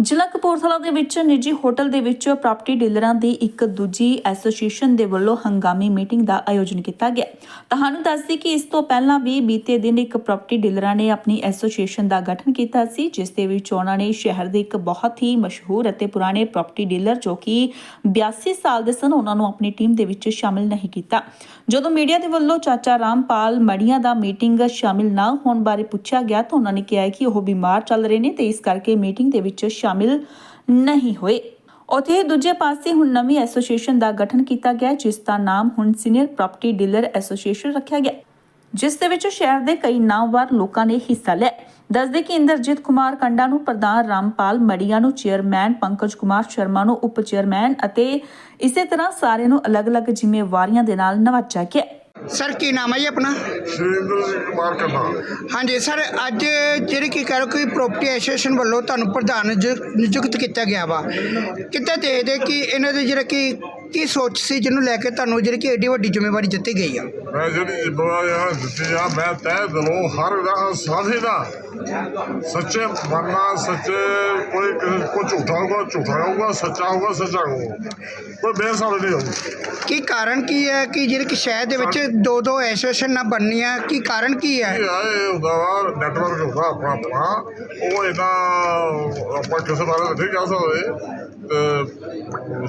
ਜ਼ਿਲ੍ਹਾ ਕਪੂਰਥਲਾ ਦੇ ਵਿੱਚ ਨਿੱਜੀ ਹੋਟਲ ਦੇ ਵਿੱਚ ਪ੍ਰਾਪਰਟੀ ਡੀਲਰਾਂ ਦੀ ਇੱਕ ਦੂਜੀ ਐਸੋਸੀਏਸ਼ਨ ਦੇ ਵੱਲੋਂ ਹੰਗਾਮੀ ਮੀਟਿੰਗ ਦਾ ਆਯੋਜਨ ਕੀਤਾ ਗਿਆ। ਤੁਹਾਨੂੰ ਦੱਸਦੀ ਕਿ ਇਸ ਤੋਂ ਪਹਿਲਾਂ ਵੀ ਬੀਤੇ ਦਿਨ ਇੱਕ ਪ੍ਰਾਪਰਟੀ ਡੀਲਰਾਂ ਨੇ ਆਪਣੀ ਐਸੋਸੀਏਸ਼ਨ ਦਾ ਗਠਨ ਕੀਤਾ ਸੀ, ਜਿਸ ਦੇ ਵਿੱਚ ਉਹਨਾਂ ਨੇ ਸ਼ਹਿਰ ਦੇ ਇੱਕ ਬਹੁਤ ਹੀ ਮਸ਼ਹੂਰ ਅਤੇ ਪੁਰਾਣੇ ਪ੍ਰਾਪਰਟੀ ਡੀਲਰ ਜੋ ਕਿ 82 ਸਾਲ ਦੇ ਸਨ, ਉਹਨਾਂ ਨੂੰ ਆਪਣੀ ਟੀਮ ਦੇ ਵਿੱਚ ਸ਼ਾਮਿਲ ਨਹੀਂ ਕੀਤਾ। ਜਦੋਂ ਮੀਡੀਆ ਦੇ ਵੱਲੋਂ ਚਾਚਾ ਰਾਮਪਾਲ ਮੜੀਆਂ ਦਾ ਮੀਟਿੰਗ ਸ਼ਾਮਿਲ ਨਾ ਹੋਣ ਬਾਰੇ ਪੁੱਛਿਆ ਗਿਆ ਤਾਂ ਉਹਨਾਂ ਨੇ ਕਿਹਾ ਕਿ ਉਹ ਬਿਮਾਰ ਚੱਲ ਰਹੇ ਨੇ ਤੇ ਇਸ ਕਰਕੇ ਮੀਟਿੰਗ ਦੇ ਵਿੱਚ ਸ਼ਾਮਿਲ ਨਹੀਂ ਹੋਏ। ਉਥੇ ਦੂਜੇ ਪਾਸੇ ਹੁਣ ਨਵੀਂ ਐਸੋਸੀਏਸ਼ਨ ਦਾ ਗਠਨ ਕੀਤਾ ਗਿਆ, ਜਿਸ ਦਾ ਨਾਮ ਹੁਣ ਸੀਨੀਅਰ ਪ੍ਰਾਪਰਟੀ ਡੀਲਰ ਐਸੋਸੀਏਸ਼ਨ ਰੱਖਿਆ ਗਿਆ। ਜਿਸ ਦੇ ਵਿੱਚ ਸ਼ਹਿਰ ਦੇ ਕਈ ਨਾਮਵਰ ਲੋਕਾਂ ਨੇ ਹਿੱਸਾ ਲਿਆ ਦੱਸਦੇ ਕਿ ਇੰਦਰਜੀਤ ਕੁਮਾਰ ਕੰਡਾ ਨੂੰ ਪ੍ਰਧਾਨ ਰਾਮਪਾਲ ਮੜੀਆ ਨੂੰ ਚੇਅਰਮੈਨ, ਪੰਕਜ ਕੁਮਾਰ ਸ਼ਰਮਾ ਨੂੰ ਉਪ ਚੇਅਰਮੈਨ ਅਤੇ ਇਸੇ ਤਰ੍ਹਾਂ ਸਾਰਿਆਂ ਨੂੰ ਅਲੱਗ-ਅਲੱਗ ਜ਼ਿੰਮੇਵਾਰੀਆਂ ਦੇ ਨਾਲ ਨਵਾਜਿਆ ਗਿਆ ਸਰ ਕੀ ਨਾਮ ਹੈ ਜੀ ਆਪਣਾ? ਸੁਰਿੰਦਰ ਸਿੰਘ ਕੁਮਾਰ ਕੰਡਾ ਹਾਂਜੀ ਸਰ ਅੱਜ ਜਿਹੜੀ ਕੀ ਕਹਿ ਰਹੇ ਕਿ ਪ੍ਰਾਪਰਟੀ ਐਸੋਸੀਏਸ਼ਨ ਵੱਲੋਂ ਤੁਹਾਨੂੰ ਪ੍ਰਧਾਨ ਨਿਯੁ- ਨਿਯੁਕਤ ਕੀਤਾ ਗਿਆ ਵਾ। ਕਿੱਦਾਂ ਦੇਖਦੇ ਕਿ ਇਹਨਾਂ ਦੇ ਜਿਹੜਾ ਕਿ ਕੀ ਸੋਚ ਸੀ ਜਿਹਨੂੰ ਲੈ ਕੇ ਤੁਹਾਨੂੰ ਜਿਹੜੀ ਕਿ ਏਡੀ ਵੱਡੀ ਜ਼ਿੰਮੇਵਾਰੀ ਦਿੱਤੀ ਗਈ ਆ। ਮੈਂ ਜਿਹੜੀ ਜ਼ਿੰਮੇਵਾਰੀ ਦਿੱਤੀ ਆ ਮੈਂ ਤਹਿ ਦਿਲੋਂ ਹਰ ਦਾ ਸਾਥੀ ਦਾ। ਸੱਚੇ ਬਣਨਾ ਸੱਚੇ ਕੋਈ ਕੋ ਝੂਠਾ ਹੋਊਗਾ ਝੂਠਾ ਹੋਊਗਾ ਸੱਚਾ ਹੋਊਗਾ ਸੱਚਾ ਹੋਊਗਾ। ਕੋਈ ਬੇਸਾਬ ਨਹੀਂ ਹੋਊਗਾ ਕੀ ਕਾਰਨ ਕੀ ਹੈ ਕਿ ਜਿਹੜੇ ਕਿ ਸ਼ਹਿਰ ਦੇ ਵਿੱਚ ਦੋ ਦੋ ਐਸੋਸੀਏਸ਼ਨ ਨਾ ਬਣਨੀਆਂ? ਕੀ ਕਾਰਨ ਕੀ ਹੈ? ਇਹ ਆਏ ਨੈਟਵਰਕ ਹੁੰਦਾ ਆਪਣਾ ਆਪਣਾ। ਉਹ ਇਹਨਾਂ ਆਪਾਂ ਕਿਸੇ ਬਾਰੇ ਨਹੀਂ ਕਹਿ ਸਕਦੇ।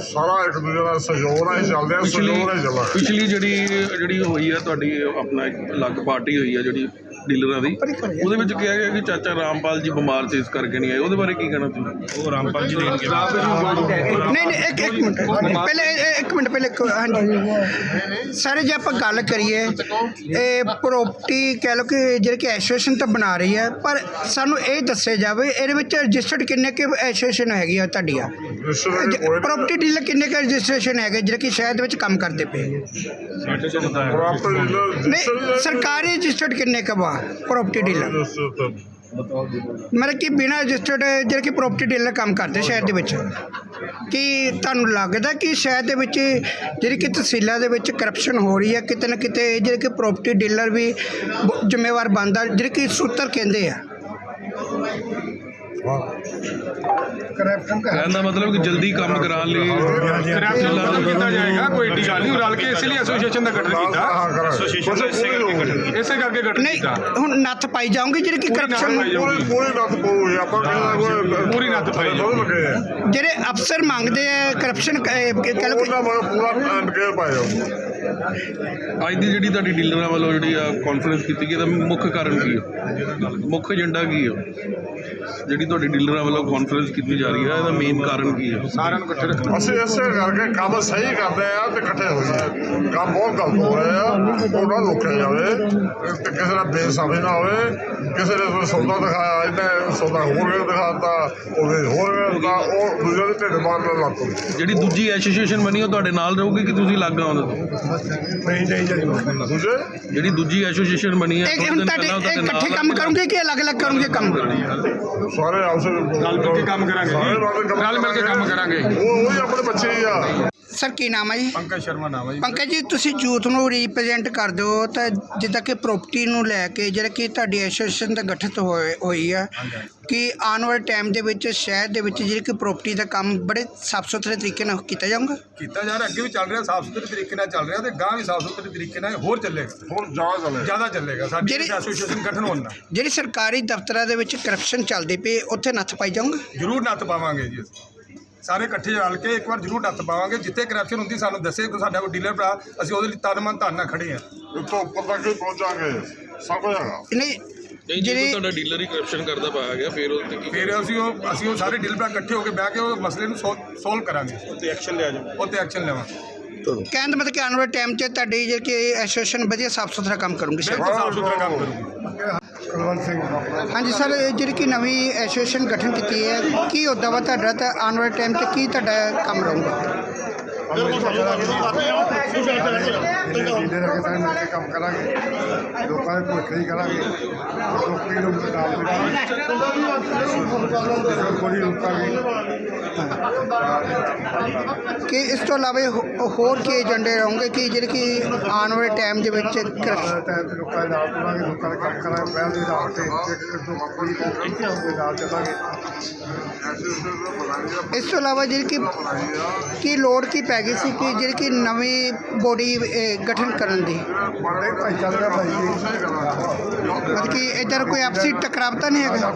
ਸਾਰਾ ਇੱਕ ਦੂਜੇ ਨਾਲ ਸਹਿਯੋਗ ਨਾਲ ਹੀ ਚੱਲਦੇ ਆ ਪਿਛਲੀ ਸਹਿਯੋਗ ਨਾਲ ਹੀ ਪਿਛਲੀ ਜਿਹੜੀ ਜਿਹੜੀ ਹੋਈ ਆ ਤੁਹਾਡੀ ਆਪਣਾ ਇੱਕ ਅਲੱਗ ਪਾਰਟੀ ਹੋਈ ਆ ਜਿਹੜੀ ਡੀਲਰਾਂ ਦੀ ਉਹਦੇ ਵਿੱਚ ਕਿਹਾ ਗਿਆ ਕਿ ਚਾਚਾ ਰਾਮਪਾਲ ਜੀ ਬਿਮਾਰ ਸੀ ਇਸ ਕਰਕੇ ਨਹੀਂ ਆਏ। ਉਹਦੇ ਬਾਰੇ ਕੀ ਕਹਿਣਾ ਤੁਸੀਂ ਉਹ ਰਾਮਪਾਲ ਜੀ ਦੇਣਗੇ ਨਹੀਂ ਨਹੀਂ ਇੱਕ ਇੱਕ ਮਿੰਟ ਪਹਿਲੇ ਇੱਕ ਮਿੰਟ ਪਹਿਲੇ ਹਾਂਜੀ। ਸਰ ਜੇ ਆਪਾਂ ਗੱਲ ਕਰੀਏ ਇਹ ਪ੍ਰਾਪਰਟੀ ਕਹਿ ਲਓ ਕਿ ਜਿਹੜੀ ਕਿ ਐਸੋਸੀਏਸ਼ਨ ਤਾਂ ਬਣਾ ਰਹੀ ਹੈ ਪਰ ਸਾਨੂੰ ਇਹ ਦੱਸਿਆ ਜਾਵੇ ਇਹਦੇ ਵਿੱਚ ਰਜਿਸਟਰਡ ਕਿੰਨੇ ਕਿ ਐਸੋਸੀਏਸ਼ਨ ਹੈਗੀ ਆ ਤੁਹਾਡੀਆਂ ਪ੍ਰਾਪਰਟੀ ਡੀਲਰ ਕਿੰਨੇ ਕਿ ਰਜਿਸਟ੍ਰੇਸ਼ਨ ਹੈਗੇ ਜਿਹੜੇ ਕਿ ਸ਼ਹਿਰ ਦੇ ਵਿੱਚ ਕੰਮ ਕਰਦੇ ਪਏ? ਨਹੀਂ ਸਰਕਾਰੀ ਰਜਿਸਟਰਡ ਕਿੰਨੇ ਕੁ ਵਾ? ਪ੍ਰਾਪਰਟੀ ਡੀਲਰ ਮਤਲਬ ਕਿ ਬਿਨਾਂ ਰਜਿਸਟਰਡ ਜਿਹੜੇ ਕਿ ਪ੍ਰਾਪਰਟੀ ਡੀਲਰ ਕੰਮ ਕਰਦੇ ਸ਼ਹਿਰ ਦੇ ਵਿੱਚ ਕੀ ਤੁਹਾਨੂੰ ਲੱਗਦਾ ਕਿ ਸ਼ਹਿਰ ਦੇ ਵਿੱਚ ਜਿਹੜੀ ਕਿ ਤਹਿਸੀਲਾਂ ਦੇ ਵਿੱਚ ਕਰਪਸ਼ਨ ਹੋ ਰਹੀ ਹੈ ਕਿਤੇ ਨਾ ਕਿਤੇ ਜਿਹੜੇ ਕਿ ਪ੍ਰਾਪਰਟੀ ਡੀਲਰ ਵੀ ਜ਼ਿੰਮੇਵਾਰ ਬਣਦਾ ਜਿਹੜੇ ਕਿ ਸੂਤਰ ਕਹਿੰਦੇ ਆ ਕਹਿਣ ਦਾ ਮਤਲਬ ਕਿ ਜਲਦੀ ਕੰਮ ਕਰਾਉਣ ਲਈ ਕਰੈਕਸ਼ਨ ਖਤਮ ਕੀਤਾ ਜਾਏਗਾ ਕੋਈ ਏਡੀ ਗੱਲ ਨਹੀਂ। ਰਲ ਕੇ ਇਸੇ ਲਈ ਐਸੋਸੀਏਸ਼ਨ ਦਾ ਗਠਨ ਕੀਤਾ। ਐਸੋਸੀਏਸ਼ਨ ਇਸੇ ਕਰਕੇ ਗਠਨ ਨਹੀਂ ਕੀਤਾ। ਹੁਣ ਨੱਥ ਪਾਈ ਜਾਓਗੇ ਜਿਹੜੇ ਕਿ ਜਾਊ। ਪੂਰੀ ਪੂਰੀ ਨੱਥ ਪਊਗੀ। ਆਪਾਂ ਕਹਿੰਦਾ ਪੂਰੀ ਨੱਥ ਪਾਈ ਲੱਗੇ ਜਿਹੜੇ ਅਫਸਰ ਮੰਗਦੇ ਆ ਕਰਪਸ਼ਨ ਕਹਿ ਮਗਰ ਪੂਰਾ ਐਂਡ ਕੇ ਪਾਇਆ ਅੱਜ ਦੀ ਜਿਹੜੀ ਤੁਹਾਡੀ ਡੀਲਰਾਂ ਵੱਲੋਂ ਜਿਹੜੀ ਆ ਕਾਨਫਰੰਸ ਕੀਤੀ ਗਈ ਇਹਦਾ ਮੁੱਖ ਕਾਰਨ ਕੀ ਹੈ ਮੁੱਖ ਏਜੰਡਾ ਕੀ ਹੈ ਜਿਹੜੀ ਤੁਹਾਡੀ ਡੀਲਰਾਂ ਵੱਲੋਂ ਕਾਨਫਰੰਸ ਕੀਤੀ ਜਾ ਰਹੀ ਹੈ ਇਹਦਾ ਮੇਨ ਕਾਰਨ ਕੀ ਹੈ ਸਾਰਿਆਂ ਨੂੰ ਇਕੱਠੇ ਰੱਖਣਾ ਅਸੀਂ ਇਸੇ ਕਰਕੇ ਕੰਮ ਸਹੀ ਕਰਦੇ ਆ ਤੇ ਇਕੱਠੇ ਹੋ ਜਾਂਦੇ ਕੰਮ ਬਹੁਤ ਗਲਤ ਹੋ ਰਿਹਾ ਆ ਉਹ ਨਾ ਰੋਕਿਆ ਜਾਵੇ ਤੇ ਕਿਸੇ ਦਾ ਬੇਸਾਬੀ ਨਾ ਹੋਵੇ ਕਿਸੇ ਨੇ ਸੌਦਾ ਦਿਖਾਇਆ ਇਹਨੇ ਸੌਦਾ ਹੋਰ ਦਿਖਾਤਾ ਉਹਦੇ ਹੋਰ ਦਾ ਉਹ ਦੂਜੇ ਦੇ ਢਿੱਡ ਮਾਰ ਨਾਲ ਲੱਗ ਪਊ। ਜਿਹੜੀ ਦੂਜੀ ਐਸੋਸੀਏਸ਼ਨ ਬਣੀ ਉਹ ਤੁਹਾਡੇ ਨਾਲ ਰਹੂਗੀ ਕਿ ਤੁਸੀਂ ਲੱਗ ਆਉਂਦੇ ਜਿਹੜੀ ਦੂਜੀ ਐਸੋਸੀਏਸ਼ਨ ਬਣੀ ਹੈ ਥੋੜ੍ਹੇ ਹੁਣ ਦਿਨ ਤੁਹਾਡੇ ਇਕੱਠੇ ਨਾਲ ਕੰਮ ਕਰੋਗੇ ਕਿ ਅਲੱਗ-ਅਲੱਗ ਕਰੋਗੇ ਕੰਮ? ਸਾਰੇ ਆਪਸ ਵਿੱਚ ਰਲ ਮਿਲ ਕੇ ਕੰਮ ਕਰਾਂਗੇ ਸਾਰੇ ਰਲ ਮਿਲ ਕੇ ਕੰਮ ਕਰਾਂਗੇ। ਉਹ ਉਹੀ ਆਪਣੇ ਬੱਚੇ ਹੀ ਆ। ਸਰ ਕੀ ਨਾਮ ਹੈ ਜੀ? ਪੰਕਜ ਸ਼ਰਮਾ ਨਾਮ ਹੈ ਜੀ। ਪੰਕਜ ਜੀ ਤੁਸੀਂ ਯੂਥ ਨੂੰ ਰਿਪਰੈਜ਼ੈਂਟ ਕਰਦੇ ਹੋ ਤਾਂ ਜਿੱਦਾਂ ਕਿ ਪ੍ਰਾਪਰਟੀ ਨੂੰ ਲੈ ਕੇ ਜਿਹੜਾ ਕਿ ਤੁਹਾਡੀ ਐਸੋਸੀਏਸ਼ਨ ਦਾ ਗਠਿਤ ਹੋਏ- ਹੋਈ ਆ ਕਿ ਆਉਣ ਵਾਲੇ ਟਾਈਮ ਦੇ ਵਿੱਚ ਸ਼ਹਿਰ ਦੇ ਵਿੱਚ ਜਿਹੜੀ ਕਿ ਪ੍ਰਾਪਰਟੀ ਦਾ ਕੰਮ ਬੜੇ ਸਾਫ਼ ਸੁਥਰੇ ਤਰੀਕੇ ਨਾਲ ਕੀਤਾ ਜਾਊਗਾ? ਕੀਤਾ ਜਾ ਰਿਹਾ ਅੱਗੇ ਵੀ ਚੱਲ ਰਿਹਾ ਸਾਫ਼ ਸੁਥਰੇ ਤਰੀਕੇ ਨਾਲ ਚੱਲ ਰਿਹਾ ਤੇ ਗਾਂ ਵੀ ਸਾਫ਼ ਸੁਥਰੇ ਤਰੀਕੇ ਨਾਲ ਹੋਰ ਚੱਲੇਗਾ। ਹੁਣ ਜਾ ਚਲੇ ਜ਼ਿਆਦਾ ਚੱਲੇਗਾ ਸਾਡੀ ਜਿਹੜੀ- ਐਸੋਸੀਏਸ਼ਨ ਗਠਨ ਹੋਣ ਨਾਲ। ਜਿਹੜੀ ਸਰਕਾਰੀ ਦਫ਼ਤਰਾਂ ਦੇ ਵਿੱਚ ਕਰਪਸ਼ਨ ਚੱਲਦੀ ਪਈ ਉੱਥੇ ਨੱਥ ਪਾਈ ਜਾਊਗਾ? ਜ਼ਰੂਰ ਨੱਥ ਪਾਵਾਂਗੇ ਜੀ ਅਸੀਂ। ਸਾਰੇ ਇਕੱਠੇ ਰਲ ਕੇ ਇੱਕ ਵਾਰ ਜ਼ਰੂਰ ਨੱਥ ਪਾਵਾਂਗੇ। ਜਿੱਥੇ ਕਰਪਸ਼ਨ ਹੁੰਦੀ ਸਾਨੂੰ ਦੱਸੇ ਕਿ ਸਾਡਾ ਕੋਈ ਡੀਲਰ ਭਰਾ ਅਸੀਂ ਉਹਦੇ ਲਈ ਤਨ ਮਨ ਧਨ ਨਾਲ ਖੜੇ ਹਾਂ। ਇੱਥੋਂ ਉੱਪਰ ਤੱਕ ਹੀ ਪਹੁੰਚਾਂਗੇ। ਸਭ ਹੈਗਾ। ਨਹੀਂ ਜਿਹੜੀ ਤੁਹਾਡਾ ਡੀਲਰ ਹੀ ਕਰਪਸ਼ਨ ਕਰਦਾ ਪਾਇਆ ਗਿਆ ਫਿਰ ਉਹ ਤੇ ਕੀ ਫਿਰ ਅਸੀਂ ਉਹ ਅਸੀਂ ਉਹ ਸਾਰੇ ਡੀਲਰ ਭਰਾ ਇਕੱਠੇ ਹੋ ਕੇ ਬਹਿ ਕੇ ਉਹ ਮਸਲੇ ਨੂੰ ਸੋਲਵ ਕਰਾਂਗੇ। ਉੱਤੇ ਐਕਸ਼ਨ ਲਿਆ ਜਾਊ। ਉੱਤੇ ਐਕਸ਼ਨ ਲਵਾਂਗੇ ਕਹਿਣ ਦਾ ਮਤਲਬ ਕਿ ਆਉਣ ਵਾਲੇ ਟਾਈਮ 'ਚ ਤੁਹਾਡੀ ਜਿਹੜੀ ਕਿ ਐਸੋਸੀਏਸ਼ਨ ਵਧੀਆ ਸਾਫ਼ ਸੁਥਰਾ ਕੰਮ ਕਰੂਗੀ। ਬਿਲਕੁਲ ਸਾਫ਼ ਸੁਥਰਾ ਕੰਮ ਕਰੂਗੀ। ਹਾਂਜੀ ਸਰ ਇਹ ਜਿਹੜੀ ਕਿ ਨਵੀਂ ਐਸੋਸੀਏਸ਼ਨ ਗਠਨ ਕੀਤੀ ਹੈ ਕੀ ਹੁੰਦਾ ਵਾ ਤੁਹਾਡਾ ਤਾਂ ਆਉਣ ਵਾਲੇ ਟਾਈਮ 'ਚ ਕੀ ਤੁਹਾਡਾ ਕੰਮ ਰਹੂਗਾ? ਲੀਡਰ ਅਗੇ ਸਾਰੇ ਮਿਲ ਕੇ ਕੰਮ ਕਰਾਂਗੇ ਲੋਕਾਂ ਦੇ ਭੁੱਖ ਹੀ ਕਰਾਂਗੇ ਲੋਕੀ ਨੂੰ ਨਾਲ ਦੇ ਕੋਈ ਰੁਕਾਂਗੇ। ਕਿ ਇਸ ਤੋਂ ਇਲਾਵਾ ਹੋ- ਹੋਰ ਕੀ ਏਜੰਡੇ ਰਹੋਗੇ ਕਿ ਜਿਹੜੇ ਕਿ ਆਉਣ ਵਾਲੇ ਟਾਈਮ ਦੇ ਵਿੱਚ ਕਰ- ਟਾਈਮ ਤੇ ਲੋਕਾਂ ਦੇ ਨਾਲ ਤੁਰਾਂਗੇ ਲੋਕਾਂ ਦੇ ਕੰਮ ਕਰਾਂਗੇ ਪਹਿਲ ਦੇ ਆਧਾਰ ਤੇ ਇੱਕ ਤੋਂ ਕੋਈ ਦੇ ਨਾਲ ਚੱਲਾਂਗੇ। ਇਸ ਤੋਂ ਇਲਾਵਾ ਜਿਹੜੀ ਕਿ ਕੀ ਲੋੜ ਕੀ ਪੈ ਗਈ ਸੀ ਕਿ ਜਿਹੜੀ ਕਿ ਨਵੀਂ ਬੋਡੀ ਗਠਨ ਕਰਨ ਦੀ? ਬੜੇ ਭਾਈਚਾਰੇ ਦਾ ਭਾਈ ਜੀ। ਮਤਲਬ ਕਿ ਇੱਧਰ ਕੋਈ ਆਪਸੀ ਟਕਰਾਵ ਤਾਂ ਨਹੀਂ ਹੈਗਾ?